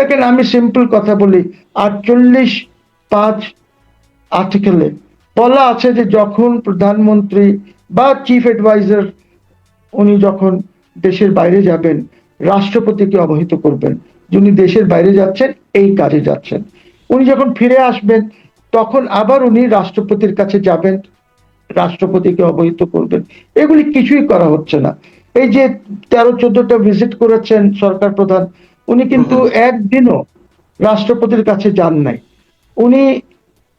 দেখেন আমি সিম্পল কথা বলি। আটচল্লিশ পাঁচ আর্টিকেলে বলা আছে যে যখন প্রধানমন্ত্রী বা চিফ অ্যাডভাইজার উনি যখন দেশের বাইরে যাবেন, রাষ্ট্রপতিকে অবহিত করবেন, যিনি দেশের বাইরে যাচ্ছেন, এই কাজে যাচ্ছেন। উনি যখন ফিরে আসবেন, তখন আবার উনি রাষ্ট্রপতির কাছে যাবেন, রাষ্ট্রপতিকে অবহিত করবেন। এগুলি কিছুই করা হচ্ছে না। এই যে তেরো চোদ্দটা ভিজিট করেছেন সরকার প্রধান উনি কিন্তু একদিনও রাষ্ট্রপতির কাছে যান নাই। উনি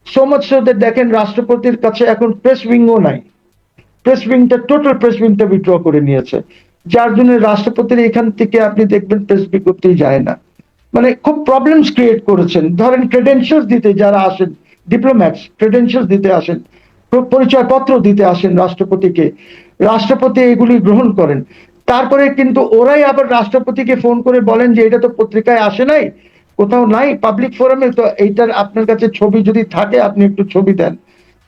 সমাজ দেখেন রাষ্ট্রপতির কাছে এখন প্রেস উইংও নাই। প্রেস উইংটা টোটাল প্রেস উইংটা বিড্র করে নিয়েছে। যার জন্য রাষ্ট্রপতির এখান থেকে আপনি দেখবেন প্রেস বিজ্ঞপ্তি যায় না। মানে খুব প্রবলেমস ক্রিয়েট করেছেন। ধরেন ক্রেডেন্সিয়ালস দিতে যারা আসেন ডিপ্লোম্যাটস ক্রেডেন্সিয়ালস দিতে আসেন পরিচয়পত্র দিতে আসেন রাষ্ট্রপতিকে রাষ্ট্রপতি এগুলি গ্রহণ করেন। তারপরে কিন্তু ওরাই আবার রাষ্ট্রপতিকে ফোন করে বলেন যে এটা তো পত্রিকায় আসে নাই, কোথাও নাই পাবলিক ফোরামে তো এইটার আপনার কাছে ছবি যদি থাকে, আপনি একটু ছবি দেন।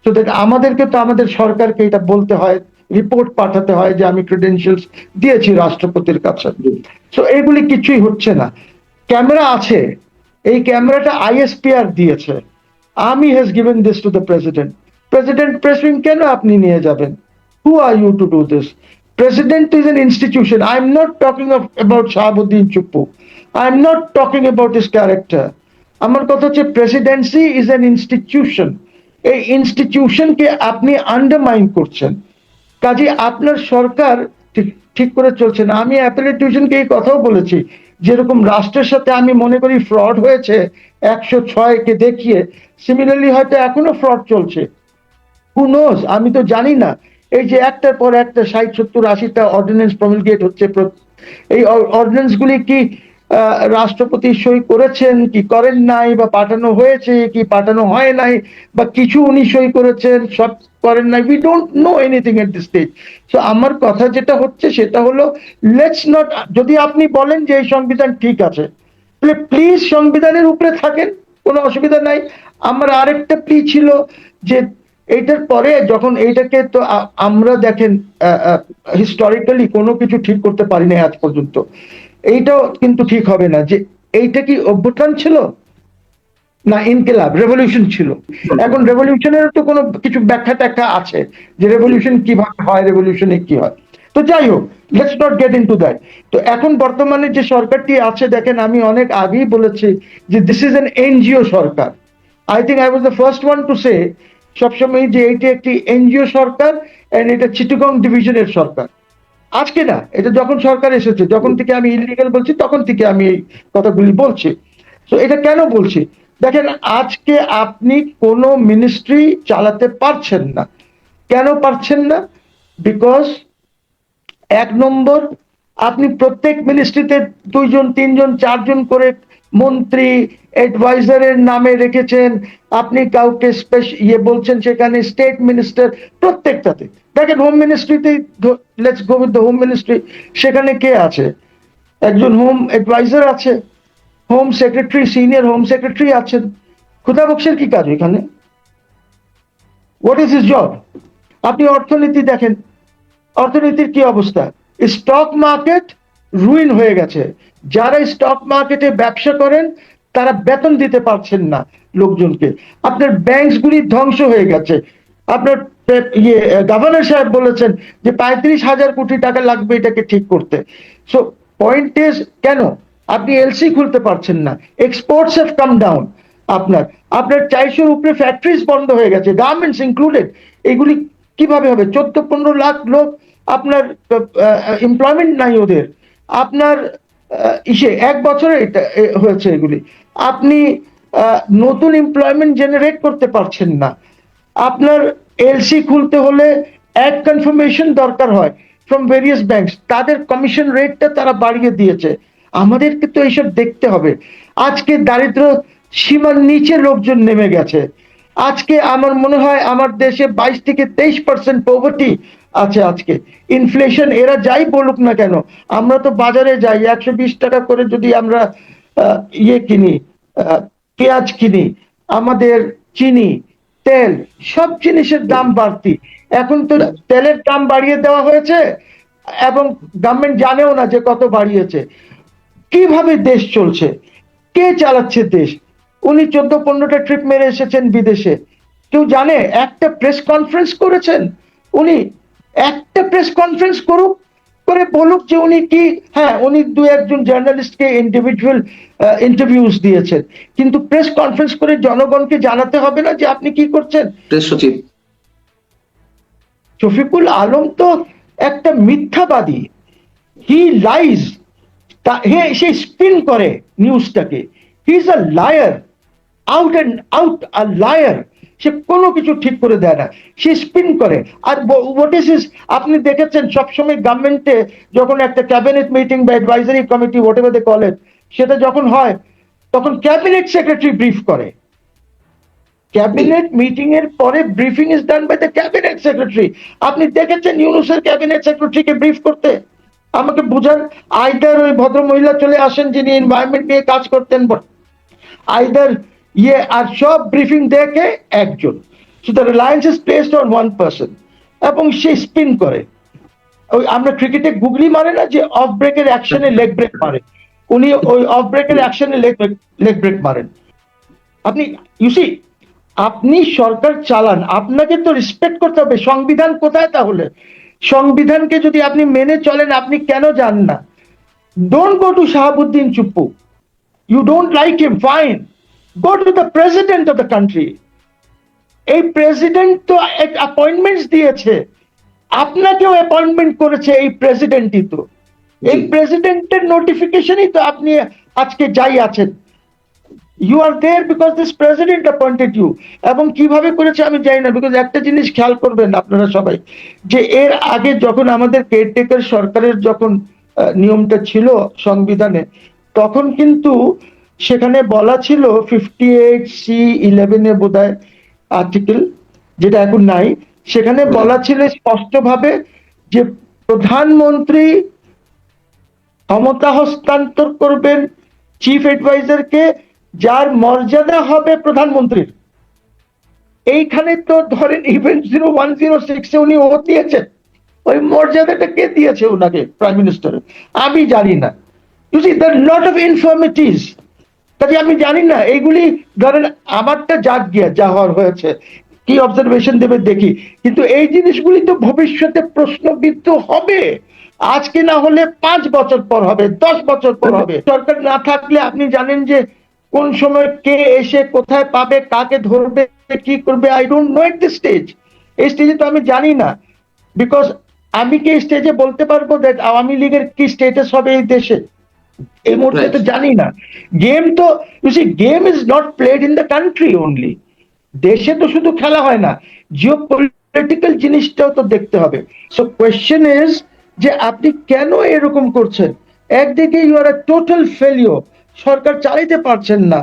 তো আমাদেরকে তো আমাদের সরকারকে এটা বলতে হয় রিপোর্ট পাঠাতে হয় যে আমি ক্রেডেন্সিয়ালস দিয়েছি রাষ্ট্রপতির কাছে। তো এগুলি কিছুই হচ্ছে না। ক্যামেরা আছে, এই ক্যামেরাটা আইএসপিআর দিয়েছে। আমি has given this to the president president pressing কেন আপনি নিয়ে যাবেন? Who are you to do this is an institution I am not talking about Shahabuddin Chuppu I am not talking about his character আমার কথা হচ্ছে Presidency is an institution এই ইনস্টিটিউশনকে আপনি undermine করছেন। কাজে আপনার সরকার ঠিক ঠিক করে চলছে না। আমি অ্যাপেলেট টিউশনকে এই কথাও বলেছি। যেরকম রাষ্ট্রের সাথে আমি মনে করি ফ্রড হয়েছে, একশো ছয়কে দেখিয়ে সিমিলারলি হয়তো এখনও ফ্রড চলছে। হু নোজ আমি তো জানি না। এই যে একটার পর একটা ষাট, সত্তর, আশিটা অর্ডিন্যান্স প্রমিলগেট হচ্ছে এই অর্ডিন্যান্স গুলি কি রাষ্ট্রপতি সই করেছেন, কি করেন নাই, বা পাঠানো হয়েছে, কি পাঠানো হয় নাই, বা কিছু উনি সই করেছেন, সব করেন নাই we don't know anything at this stage so আমার কথা যেটা হচ্ছে সেটা হলো লেটস নট যদি আপনি বলেন যে এই সংবিধান ঠিক আছে, তাহলে প্লিজ সংবিধানের উপরে থাকেন, কোনো অসুবিধা নাই। আমার আরেকটা প্লি ছিল যে এইটার পরে যখন এইটাকে তো আমরা দেখেন হিস্টোরিক্যালি কোনো কিছু ঠিক করতে পারি না আজ পর্যন্ত। এইটাও কিন্তু ঠিক হবে না যে এইটা কি অভ্যুত্থান ছিল? না, ইনকিলাব রেভলিউশন ছিল। এখন রেভলিউশনের তো কোনো কিছু ব্যাখ্যা ট্যাখ্যা আছে যে রেভলিউশন কীভাবে হয় রেভলিউশনে কি হয়। তো যাই হোক let's not get into that তো এখন বর্তমানে যে সরকারটি আছে, দেখেন, আমি অনেক আগেই বলেছি যে this is an NGO Sarkar. I think I was the first one to say সবসময় যে এটি একটি এনজিও সরকার এটা চিটগং ডিভিশনের সরকার। আজকে না, এটা যখন সরকার এসেছে, যখন থেকে আমি ইলিগাল বলছি, তখন থেকে আমি এই কথাগুলি বলছি। তো এটা কেন বলছি? দেখেন, আজকে আপনি কোনো মিনিস্ট্রি চালাতে পারছেন না। কেন পারছেন না? বিকজ এক নম্বর, আপনি প্রত্যেক মিনিস্ট্রিতে দুইজন, তিনজন, চারজন করে মন্ত্রী অ্যাডভাইজারের নামে রেখেছেন। আপনি কাউকে ইয়ে বলছেন সেখানে স্টেট মিনিস্টার প্রত্যেকটাতে। দেখেন home মিনিস্ট্রিতে let's go with the home ministry সেখানে কে আছে? একজন হোম অ্যাডভাইজার আছে। Home secretary senior home secretary আছেন। খুদা বক্সের কি কাজ এখানে? হোয়াট ইজ ইজ জব আপনি অর্থনীতি দেখেন। অর্থনীতির কি অবস্থা? স্টক মার্কেট রুইন হয়ে গেছে। যারা স্টক মার্কেটে ব্যবসা করেন, তারা বেতন দিতে পারছেন না লোকজনকে। আপনার ব্যাংকসগুলি ধ্বংস হয়ে গেছে। আপনার ইয়ে গভর্নর সাহেব বলেছেন যে পঁয়ত্রিশ হাজার কোটি টাকা লাগবে এটাকে ঠিক করতে। সো পয়েন্ট ইজ কেন? আপনি এলসি খুলতে পারছেন না। এক্সপোর্টস হ্যাভ কাম ডাউন আপনার আপনার চারশোর উপরে ফ্যাক্টরিজ বন্ধ হয়ে গেছে গার্মেন্টস ইনক্লুডেড এগুলি কীভাবে হবে? চোদ্দ, পনেরো লাখ লোক আপনার এমপ্লয়মেন্ট নাই ওদের। আপনার ইসে, এক বছরে এটা হয়েছে এগুলি। আপনি নতুন এমপ্লয়মেন্ট জেনারেট করতে পারছেন না। আপনার এলসি খুলতে হলে এক কনফার্মেশন দরকার হয় ফ্রম ভেরিয়াস ব্যাংকস তাদের কমিশন রেটটা তারা বাড়িয়ে দিয়েছে। আমাদেরকে তো এইসব দেখতে হবে। আজকে দারিদ্র সীমার নিচে লোকজন নেমে গেছে। আজকে আমার মনে হয়, আমার দেশে বাইশ থেকে তেইশ পার্সেন্ট পভার্টি আছে আজকে। ইনফ্লেশন এরা যাই বলুক না কেন, আমরা তো বাজারে যাই, একশো বিশ টাকা করে যদি আমরা ইয়ে কিনি পেঁয়াজ কিনি, আমাদের চিনি, তেল, সব জিনিসের দাম বাড়তি। এখন তো তেলের দাম বাড়িয়ে দেওয়া হয়েছে, এবং গভর্নমেন্ট জানেও না যে কত বাড়িয়েছে। কীভাবে দেশ চলছে? কে চালাচ্ছে দেশ? উনি চোদ্দ পনেরোটা ট্রিপ মেরে এসেছেন বিদেশে। কেউ জানে? একটা প্রেস কনফারেন্স করেছেন। উনি একটা প্রেস কনফারেন্স করুক করে বলুক যে উনি কি হ্যাঁ উনি দু একজন জার্নালিস্টকে ইন্ডিভিজুয়াল ইন্টারভিউস দিয়েছেন। কিন্তু প্রেস কনফারেন্স করে জনগণকে জানাতে হবে না যে আপনি কি করছেন। প্রেস সচিব। শফিকুল আলম তো একটা মিথ্যাবাদী। হি লাইজ হে সে স্পিন করে নিউজটাকে he is a liar out and out a liar সে কোনো কিছু ঠিক করে দেয় না। সে স্পিন করে। আর হোয়াট ইস আপনি দেখেছেন, সবসময় গভর্নমেন্টে যখন একটা ক্যাবিনেট মিটিং বা advisory committee whatever they call it সেটা যখন হয়, তখন ক্যাবিনেট সেক্রেটারি ব্রিফ করে। ক্যাবিনেট মিটিং এর পরে briefing is done by the cabinet secretary আপনি দেখেছেন ইউনুসের ক্যাবিনেট সেক্রেটারিকে ব্রিফ করতে? আমাকে বুঝান আইদার ওই ভদ্র মহিলা চলে আসেন যিনি এনভায়রনমেন্ট নিয়ে কাজ করতেন আইদার ইয়ে আর সব ব্রিফিং দেখে একজন। So the reliance is placed on one person এবং সে স্পিন করে। ওই আমরা ক্রিকেটে গুগলি মারে না যে অফ ব্রেকের অ্যাকশনে লেগ ব্রেক মারে। উনি ওই অফ ব্রেকের অ্যাকশনে লেগ লেগ ব্রেক মারেন। আপনি ইউসি আপনি সরকার চালান, আপনাকে তো রেসপেক্ট করতে হবে। সংবিধান কোথায় তাহলে? সংবিধানকে যদি আপনি মেনে চলেন, আপনি কেন যান না? Don't go to Shahabuddin Chuppu you don't like him fine go to the president of the country এই প্রেসিডেন্ট তো অ্যাপয়েন্টমেন্টস দিয়েছে। আপনাকেও অ্যাপয়েন্টমেন্ট করেছে এই প্রেসিডেন্টই তো। এই প্রেসিডেন্টের নোটিফিকেশনই তো আপনি আজকে যাই আছেন। You are there because this president appointed you এবং কীভাবে করেছে আমি জানি না বিকজ একটা জিনিস খেয়াল করবেন আপনারা সবাই যে এর আগে যখন আমাদের কেয়ারটেকার সরকারের যখন নিয়মটা ছিল সংবিধানে তখন কিন্তু সেখানে বলা ছিল ফিফটি এইট সি ইলেভেনে বোধ হয় আর্টিকেল যেটা এখন নাই। সেখানে বলা ছিল স্পষ্টভাবে যে প্রধানমন্ত্রী ক্ষমতা হস্তান্তর করবেন চিফ অ্যাডভাইজারকে যার মর্যাদা হবে প্রধানমন্ত্রীর। এইখানে তো ধরেন ইভেন্ট জিরো ওয়ান জিরো সিক্সে উনি ও দিয়েছেন। ওই মর্যাদাটা কে দিয়েছে ওনাকে প্রাইম মিনিস্টার আমি জানি না। You see the lot of informatives কাজে আমি জানি না, এইগুলি ধরেন আমারটা যাক গিয়া যা হওয়ার হয়েছে, কি অবজারভেশন দেবে দেখি। কিন্তু এই জিনিসগুলি তো ভবিষ্যতে প্রশ্নবিদ্ধ হবে। আজকে না হলে পাঁচ বছর পর হবে, দশ বছর পর হবে। সরকার না থাকলে আপনি জানেন যে কোন সময় কে এসে কোথায় পাবে, কাকে ধরবে, কি করবে I don't know at this stage এই স্টেজে তো আমি জানি না। বিকজ আমি কি স্টেজে বলতে পারব দ্যাট আওয়ামী লীগের কি স্টেটাস হবে এই দেশে? এই মুহূর্তে তো জানি না। গেম তো see game is not played in the country only দেশে তো শুধু খেলা হয় না। জিও পলিটিক্যাল জিনিসটাও তো দেখতে হবে। সো কোয়েশ্চেন ইজ যে আপনি কেন এরকম করছেন? একদিকে ইউ আর টোটাল ফেলিও সরকার চালাইতে পারছেন না।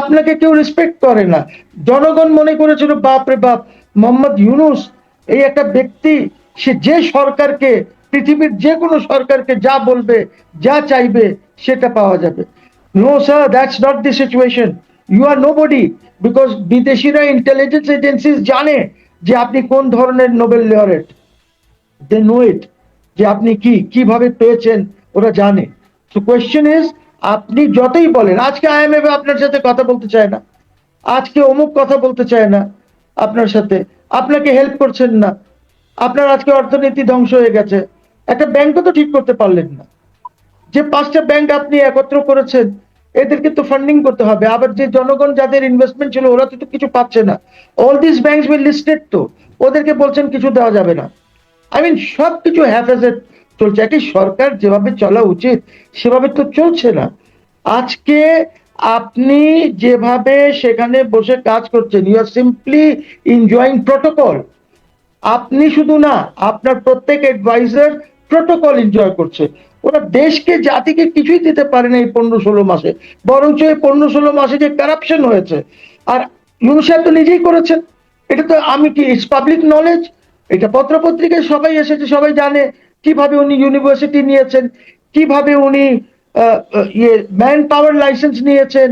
আপনাকে কেউ রেসপেক্ট করে না। জনগণ মনে করেছিল বাপ রে বাপ মোহাম্মদ ইউনুস এই একটা ব্যক্তি সে যে সরকারকে পৃথিবীর যে কোনো সরকারকে যা বলবে, যা চাইবে, সেটা পাওয়া যাবে। No sir that's not the situation you are nobody because বিদেশিরা ইন্টেলিজেন্স এজেন্সিস জানে যে আপনি কোন ধরনের নোবেল লয়ারেট দে নো ইট যে আপনি কি, কীভাবে পেয়েছেন, ওরা জানে। তো কোয়েশ্চেন ইজ আপনি যতই বলেন, আজকে আইএমএফ আপনার সাথে কথা বলতে চায় না, আজকে অমুক কথা বলতে চায় না আপনার সাথে, আপনাকে হেল্প করছেন না, আপনার আজকে অর্থনীতি ধ্বংস হয়ে গেছে। একটা ব্যাংকও তো ঠিক করতে পারলেন না। যে পাঁচটা ব্যাংক আপনি একত্র করেছেন, এদেরকে তো ফান্ডিং করতে হবে। আবার যে জনগণ যাদের ইনভেস্টমেন্ট ছিল, ওরা তো কিছু পাচ্ছে না। অল দিস উইল লিস্টেড তো, ওদেরকে বলছেন কিছু দেওয়া যাবে না। আই মিন সব কিছু হ্যাফেজে চলছে। একটি সরকার যেভাবে চলা উচিত, সেভাবে তো চলছে না। আজকে আপনি যেভাবে সেখানে বসে কাজ করছেন you are simply enjoying protocol আপনি শুধু না, আপনার প্রত্যেক অ্যাডভাইজার প্রোটোকল এনজয় করছে। ওরা দেশকে, জাতিকে কিছুই দিতে পারে না এই পনেরো ষোলো মাসে। বরঞ্চ এই পনেরো ষোলো মাসে যে কারাপশন হয়েছে। আর ইউনুস তো নিজেই করেছেন। এটা তো আমি কি ইটস পাবলিক নলেজ এটা পত্রপত্রিকায় সবাই এসেছে, সবাই জানে কীভাবে উনি ইউনিভার্সিটি নিয়েছেন, কীভাবে উনি ইয়ে ম্যান পাওয়ার লাইসেন্স নিয়েছেন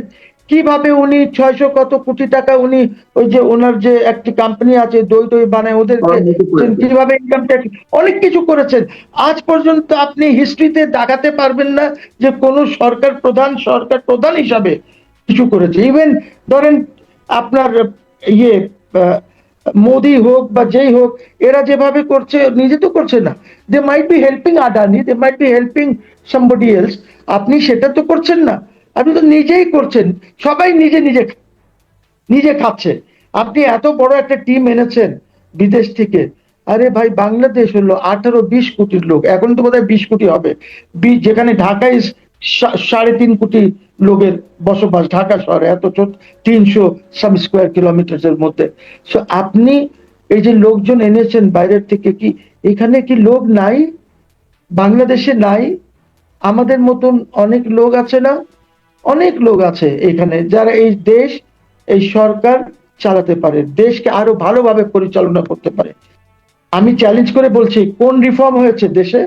কীভাবে উনি ছয়শো কত কোটি টাকা উনি ওই যে ওনার যে একটি কোম্পানি আছে দই দই বানায় করেছেন। কীভাবে ইনকাম ট্যাক্স অনেক কিছু করেছেন। আজ পর্যন্ত আপনি হিস্ট্রিতে দেখাতে পারবেন না যে কোন সরকার প্রধান সরকার প্রধান হিসাবে কিছু করেছে। ইভেন ধরেন আপনার ইয়ে মোদি হোক বা যেই হোক এরা যেভাবে করছে নিজে তো করছে না। They might be helping Adani they might be helping somebody else আপনি সেটা তো করছেন না। আপনি তো নিজেই করছেন। সবাই নিজে নিজে নিজে খাচ্ছে। আপনি এত বড় একটা টিম এনেছেন বিদেশ থেকে। আরে ভাই, বাংলাদেশ হলো আঠারো, বিশ কোটির লোক। এখন তো বোধহয় বিশ কোটি হবে। যেখানে ঢাকায় সাড়ে তিন কোটি লোকের বসবাস, ঢাকা শহরে, এত তিনশো সাম স্কোয়ার কিলোমিটার এর মধ্যে। সো আপনি এই যে লোকজন এনেছেন বাইরের থেকে কি, এখানে কি লোক নাই? বাংলাদেশে নাই? আমাদের মতন অনেক লোক আছে না? অনেক লোক আছে এখানে যারা এই দেশ, এই সরকার চালাতে পারে, দেশকে আরও ভালোভাবে পরিচালনা করতে পারে। আমি চ্যালেঞ্জ করে বলছি, কোন রিফর্ম হয়েছে দেশে?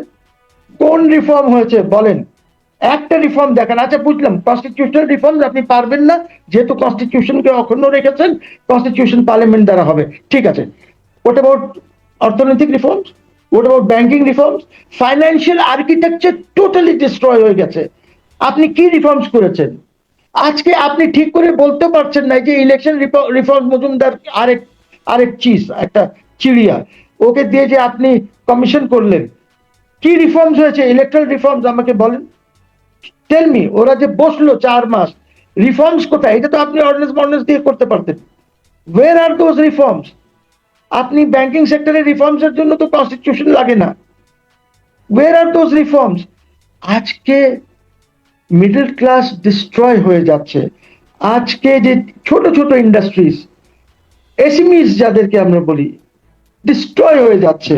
কোন রিফর্ম হয়েছে? বলেন। একটা রিফর্ম দেখান। আচ্ছা বুঝলাম। কনস্টিটিউশনাল রিফর্ম আপনি পারবেন না, যেহেতু কনস্টিটিউশনকে অক্ষুণ্ণ রেখেছেন কনস্টিটিউশন পার্লামেন্ট দ্বারা হবে। ঠিক আছে। হোয়াট অ্যাবাউট অর্থনৈতিক reforms what about banking reforms financial architecture totally destroy হয়ে গেছে। আপনি কি রিফর্মস করেছেন? আজকে আপনি ঠিক করে বলতে পারছেন না যে ইলেকশন রিফর্ম মজুমদার আরেক আরেক চিজ, একটা চিড়িয়া। ওকে দিয়ে যে আপনি কমিশন করলেন। কি রিফর্মস হয়েছে? ইলেকট্রাল রিফর্মস আমাকে বলেন। টেল মি ওরা যে বসল চার মাস রিফর্মস কোথায়? এটা তো আপনি অর্ডিনেন্স মর্ডেন্স দিয়ে করতে পারতেন। ওয়ের আর দোজ রিফর্মস আপনি ব্যাংকিং সেক্টরে রিফর্মস এর জন্য তো কনস্টিটিউশন লাগে না। ওয়ের আর দোজ রিফর্মস আজকে মিডল ক্লাস ডিস্ট্রয় হয়ে যাচ্ছে। আজকে যে ছোট ছোট ইন্ডাস্ট্রিজ এসএমইস যাদেরকে আমরা বলি ডিস্ট্রয় হয়ে যাচ্ছে।